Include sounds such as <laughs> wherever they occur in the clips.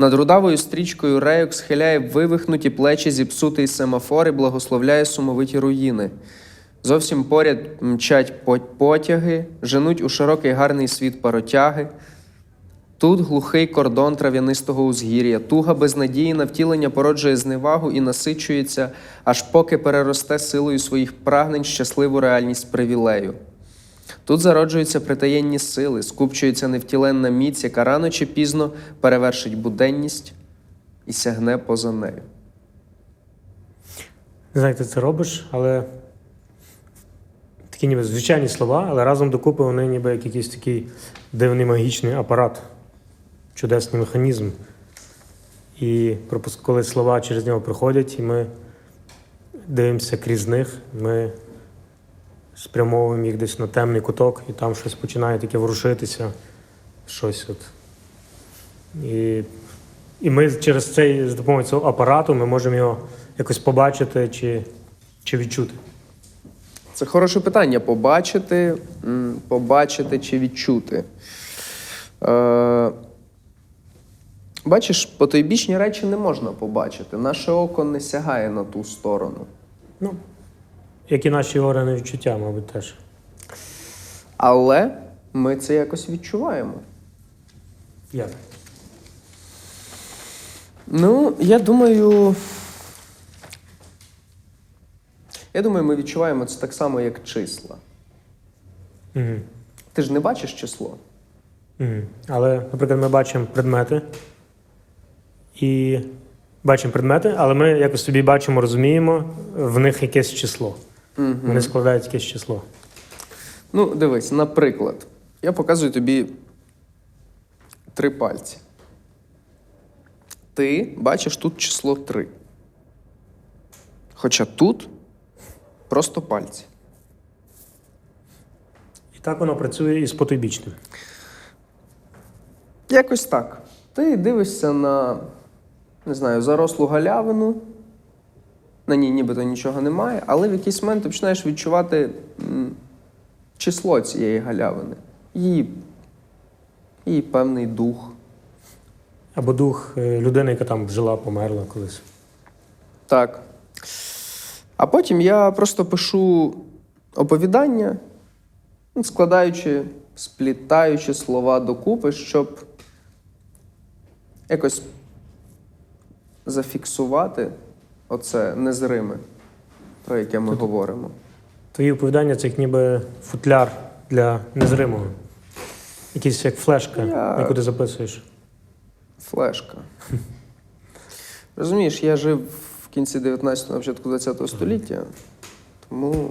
Над рудавою стрічкою рейок схиляє вивихнуті плечі зіпсутий семафор і благословляє сумовиті руїни. Зовсім поряд мчать потяги, женуть у широкий гарний світ паротяги. Тут глухий кордон трав'янистого узгір'я, туга безнадії на втілення породжує зневагу і насичується, аж поки переросте силою своїх прагнень щасливу реальність привілею. Тут зароджуються притаєнні сили, скупчується невтіленна міць, яка рано чи пізно перевершить буденність і сягне поза нею. Не знаю, як ти це робиш, але такі ніби звичайні слова, але разом докупи вони ніби як якийсь такий дивний магічний апарат, чудесний механізм. І коли слова через нього проходять, і ми дивимося крізь них, ми спрямовуємо їх десь на темний куток, і там щось починає таке ворушитися, щось от. І, і ми через цей, з допомогою цього апарату ми можемо його якось побачити чи, чи відчути. Це хороше питання побачити, побачити чи відчути. Е, бачиш, потойбічні речі не можна побачити. Наше око не сягає на ту сторону. Ну, як і наші органи відчуття, мабуть, теж. Але ми це якось відчуваємо. Як? Ну, я думаю. Я думаю, ми відчуваємо це так само, як числа. Угу. Ти ж не бачиш число. Угу. Але, наприклад, ми бачимо предмети і бачимо предмети, але ми якось собі бачимо, розуміємо, в них якесь число. Вони складають якесь число. Ну, дивись, наприклад, я показую тобі три пальці. Ти бачиш тут число 3. Хоча тут просто пальці. І так воно працює і з потойбічним. Якось так. Ти дивишся на, не знаю, зарослу галявину. На ній нібито нічого немає, але в якийсь момент ти починаєш відчувати число цієї галявини. Її, її певний дух. Або дух е, людини, яка там жила, померла колись. Так. А потім я просто пишу оповідання, складаючи, сплітаючи слова докупи, щоб якось зафіксувати оце незриме, про яке ми говоримо. Твої оповідання це як ніби футляр для незримого. Якийсь як флешка, Я- яку ти записуєш. Флешка. <laughs> Розумієш, я жив в кінці 19-го, на початку 20-го століття, тому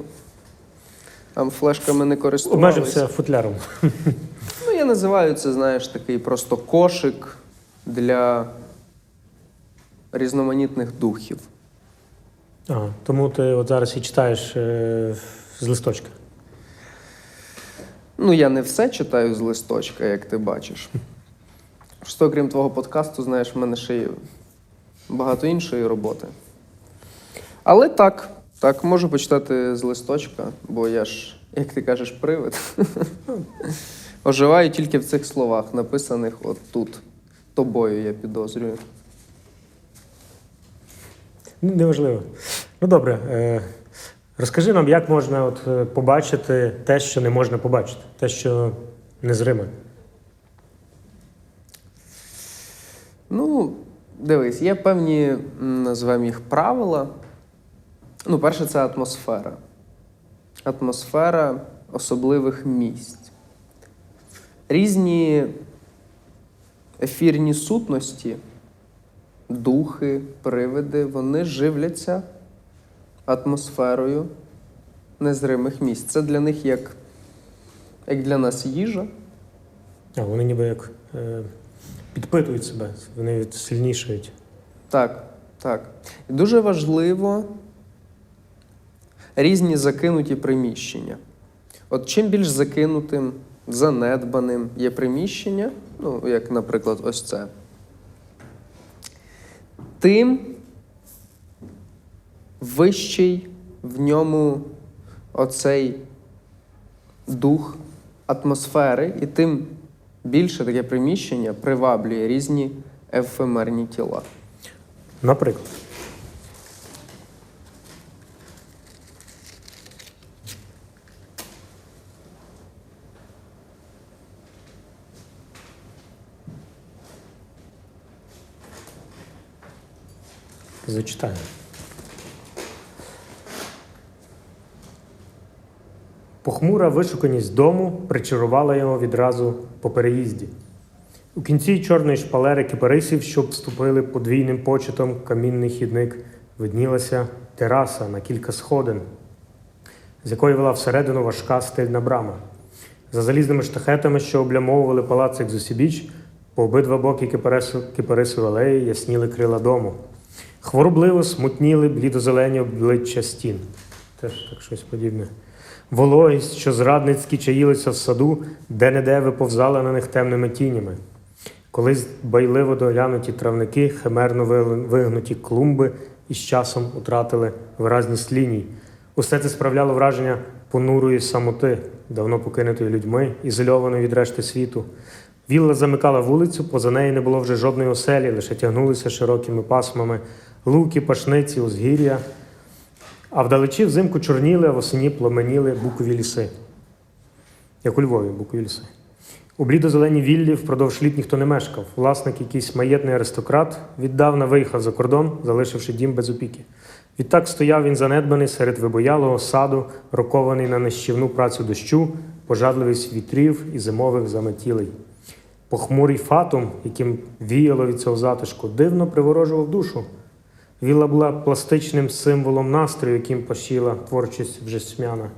там флешками не користувалися. Обмежився футляром. <laughs> Ну, я називаю це, знаєш, такий просто кошик для різноманітних духів. Ага. Тому ти от зараз і читаєш е, з листочка. Ну, я не все читаю з листочка, як ти бачиш. Просто, крім твого подкасту, знаєш, в мене ще є багато іншої роботи. Але так, так, можу почитати з листочка, бо я ж, як ти кажеш, привид. <laughs> Оживаю тільки в цих словах, написаних от тут. Тобою, я підозрюю. Неважливо. Ну добре. Е, розкажи нам, як можна от, е, побачити те, що не можна побачити, те, що незриме. Ну, дивись, є певні, називаємо їх правила. Ну, перше, це атмосфера. Атмосфера особливих місць. Різні ефірні сутності, духи, привиди, вони живляться атмосферою незримих місць. Це для них як, як для нас їжа. А вони ніби як е, підпитують себе, вони сильнішають. Так, так. І дуже важливо різні закинуті приміщення. От чим більш закинутим, занедбаним є приміщення, ну, як, наприклад, ось це, тим вищий в ньому оцей дух атмосфери, і тим більше таке приміщення приваблює різні ефемерні тіла. Наприклад. Зачитаю. Похмура вишуканість дому причарувала його відразу по переїзді. У кінці чорної шпалери кипарисів, що вступили подвійним почетом камінний хідник, виднілася тераса на кілька сходин, з якої вела всередину важка стильна брама. За залізними штахетами, що облямовували палацик з усібіч, по обидва боки кипарису алеї ясніли крила дому. Хворобливо смутніли блідозелені обличчя стін. Теж так щось подібне. Вологість, що зрадницьки чаїлися в саду, де-не-де виповзала на них темними тінями. Колись байливо доглянуті травники, химерно вигнуті клумби із часом утратили виразність ліній. Усе це справляло враження понурої самоти, давно покинутої людьми, ізольованої від решти світу. Вілла замикала вулицю, поза нею не було вже жодної оселі, лише тягнулися широкими пасмами луки, пашниці, узгір'я. А вдалечі взимку чорніли, а восені пломеніли букові ліси. Як у Львові, букові ліси. У блідо-зеленій віллі впродовж літ ніхто не мешкав. Власник, якийсь маєтний аристократ, віддавна виїхав за кордон, залишивши дім без опіки. Відтак стояв він занедбаний серед вибоялого саду, рокований на нищівну працю дощу, пожадливість вітрів і зимових заметілей. Похмурий фатум, яким віяло від цього затишку, дивно приворожував душу. Вілла була пластичним символом настрою, яким пошіла творчість вжесмяна.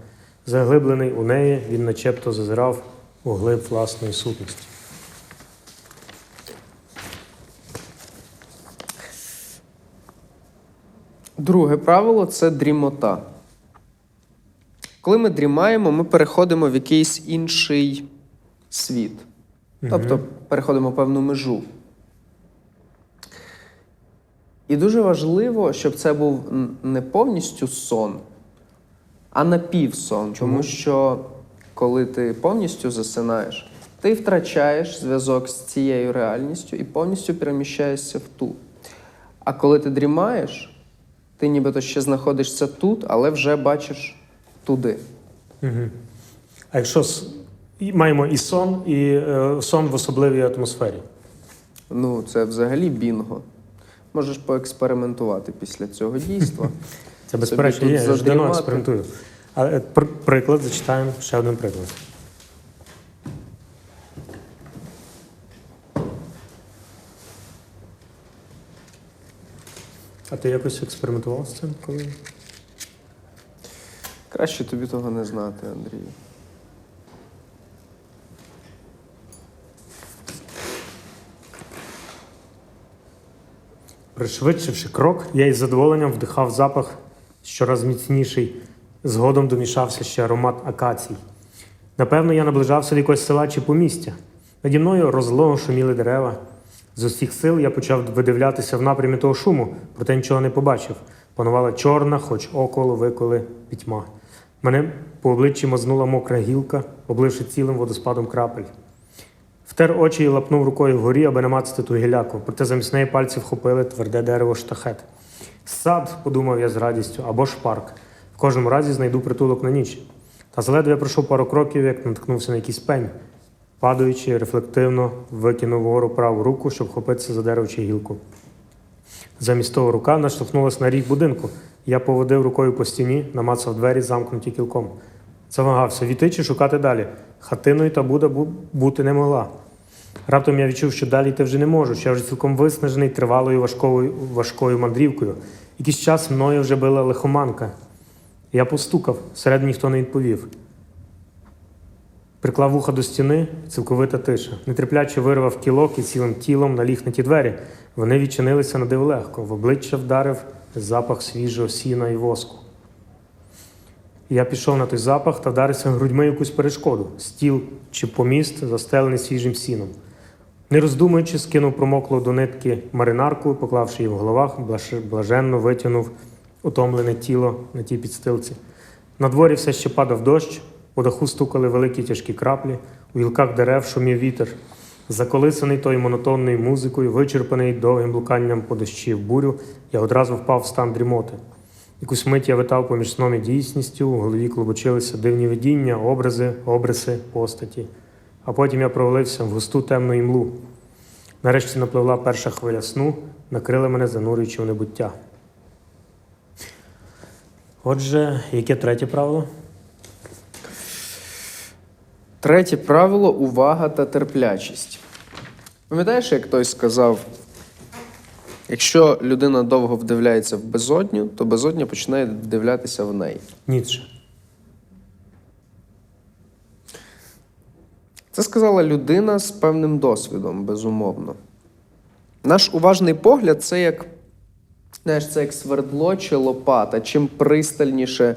Заглиблений у неї, він начебто зазирав у глиб власної сутності. Друге правило це дрімота. Коли ми дрімаємо, ми переходимо в якийсь інший світ. Тобто переходимо певну межу. І дуже важливо, щоб це був не повністю сон, а напівсон. Тому що коли ти повністю засинаєш, ти втрачаєш зв'язок з цією реальністю і повністю переміщаєшся в ту. А коли ти дрімаєш, ти нібито ще знаходишся тут, але вже бачиш туди. А якщо с- маємо і сон, і е, сон в особливій атмосфері. Ну, це взагалі бінго. Можеш поекспериментувати після цього дійства. <laughs> Це безперечно я ж давно експериментую. Але приклад зачитаємо ще один приклад. А ти якось експериментував з цим, коли? Краще тобі того не знати, Андрію. Пришвидшивши крок, я із задоволенням вдихав запах щораз міцніший, згодом домішався ще аромат акацій. Напевно, я наближався до якогось села чи помістя. Наді мною розлого шуміли дерева. З усіх сил я почав видивлятися в напрямі того шуму, проте нічого не побачив. Панувала чорна, хоч около виколи пітьма. Мене по обличчі мазнула мокра гілка, обливши цілим водоспадом крапель. Втер очі і лапнув рукою вгорі, аби намацати ту гіляку, проте замість неї пальці вхопили тверде дерево штахет. Сад, подумав я з радістю, або ж парк. В кожному разі знайду притулок на ніч. Та заледве я пройшов пару кроків, як наткнувся на якийсь пень. Падаючи, рефлективно викинув вгору праву руку, щоб хопитися за дерево чи гілку. Замість того рука наштовхнулася на ріг будинку. Я поводив рукою по стіні, намацав двері, замкнуті кілком. Завагався війти чи шукати далі. Хатиною та Буда бути не могла. Раптом я відчув, що далі йти вже не можу, що я вже цілком виснажений тривалою важкою, важкою мандрівкою. Якийсь час мною вже била лихоманка. Я постукав, всередині ніхто не відповів. Приклав вуха до стіни, цілковита тиша. Нетерпляче вирвав кілок і цілим тілом наліг на ті двері. Вони відчинилися на диво легко. В обличчя вдарив запах свіжого сіна і воску. Я пішов на той запах та вдарився грудьми якусь перешкоду, стіл чи поміст, застелений свіжим сіном. Не роздумуючи, скинув промоклу до нитки маринарку, поклавши її в головах, блаженно витягнув утомлене тіло на тій підстилці. На дворі все ще падав дощ, у даху стукали великі тяжкі краплі, у гілках дерев шумів вітер. Заколисаний тою монотонною музикою, вичерпаний довгим блуканням по дощі в бурю, я одразу впав в стан дрімоти. Якусь мить я витав поміж сном і дійсністю, у голові клубочилися дивні видіння, образи, обриси, постаті. А потім я провалився в густу темну імлу. Нарешті напливла перша хвиля сну, накрила мене, занурюючи в небуття. Отже, яке третє правило? Третє правило увага та терплячість. Пам'ятаєш, як хтось сказав, якщо людина довго вдивляється в безодню, то безодня починає вдивлятися в неї. Ніцше. Це сказала людина з певним досвідом, безумовно. Наш уважний погляд це як, знаєш, це як свердло чи лопата. Чим пристальніше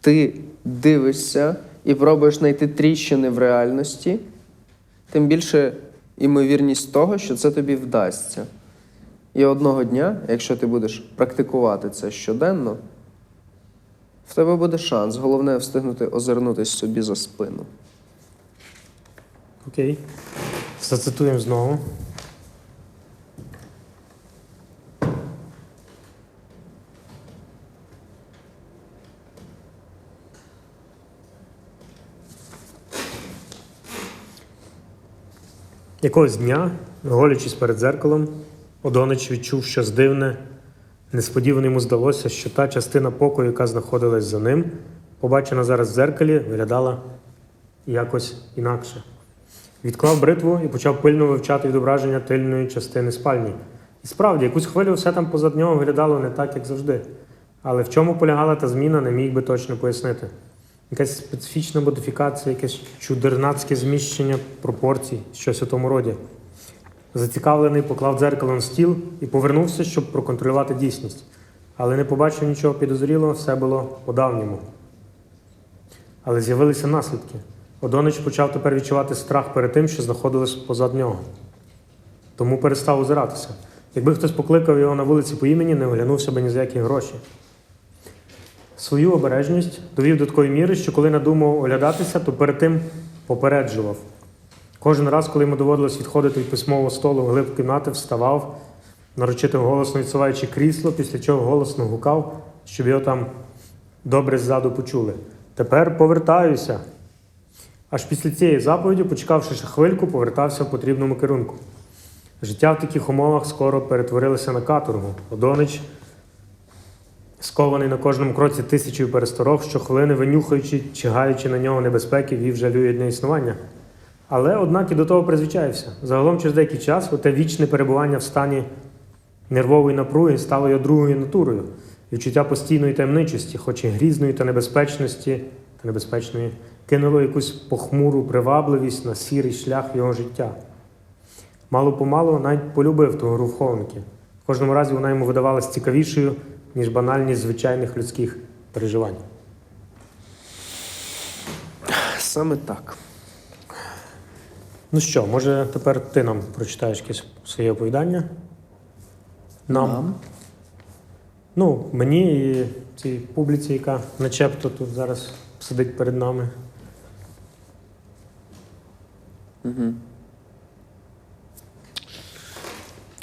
ти дивишся і пробуєш знайти тріщини в реальності, тим більше імовірність того, що це тобі вдасться. І одного дня, якщо ти будеш практикувати це щоденно, в тебе буде шанс. Головне встигнути озирнутися собі за спину. Окей. Зацитуємо знову. Якогось дня, голячись перед зеркалом, Одонич відчув щось дивне. Несподівано йому здалося, що та частина покою, яка знаходилась за ним, побачена зараз в зеркалі, виглядала якось інакше. Відклав бритву і почав пильно вивчати відображення тильної частини спальні. І справді, якусь хвилю все там позад нього виглядало не так, як завжди. Але в чому полягала та зміна, не міг би точно пояснити. Якась специфічна модифікація, якесь чудернацьке зміщення пропорцій, щось у тому роді. Зацікавлений поклав дзеркало на стіл і повернувся, щоб проконтролювати дійсність. Але не побачив нічого підозрілого, все було по-давньому. Але з'явилися наслідки. Одонич почав тепер відчувати страх перед тим, що знаходилось позад нього. Тому перестав озиратися. Якби хтось покликав його на вулиці по імені, не оглянувся би ні за які гроші. Свою обережність довів до такої міри, що коли надумав оглядатися, то перед тим попереджував. Кожен раз, коли йому доводилось відходити від письмового столу в глиб кімнати, вставав, нарочито голосно відсуваючи крісло, після чого голосно гукав, щоб його там добре ззаду почули. Тепер повертаюся. Аж після цієї заповіді, почекавши ще хвильку, повертався в потрібному керунку. Життя в таких умовах скоро перетворилося на каторгу. Одонич, скований на кожному кроці тисячою пересторог, щохвилини винюхаючи, чигаючи на нього небезпеки, вів жалює дне існування. Але, однак, і до того призвичаєвся. Загалом через деякий час оте вічне перебування в стані нервової напруги стало його другою натурою. Відчуття постійної таємничості, хоч і грізної та небезпечності та небезпечної, кинуло якусь похмуру привабливість на сірий шлях його життя. Мало помалу навіть полюбив ту гру. В кожному разі вона йому видавалась цікавішою, ніж банальність звичайних людських переживань. Саме так. Ну що, може тепер ти нам прочитаєш якесь своє оповідання? Нам. Ну, мені і цій публіці, яка начебто тут зараз сидить перед нами. Угу.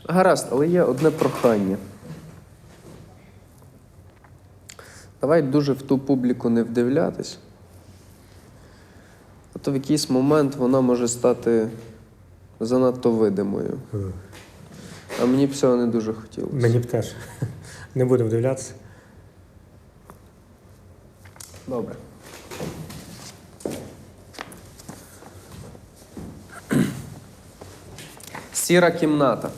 Гаразд, але є одне прохання. Давай дуже в ту публіку не вдивлятись. А то в якийсь момент вона може стати занадто видимою. А мені б цього не дуже хотілося. Мені б теж. Не будемо дивлятися. Добре. Сіра кімната.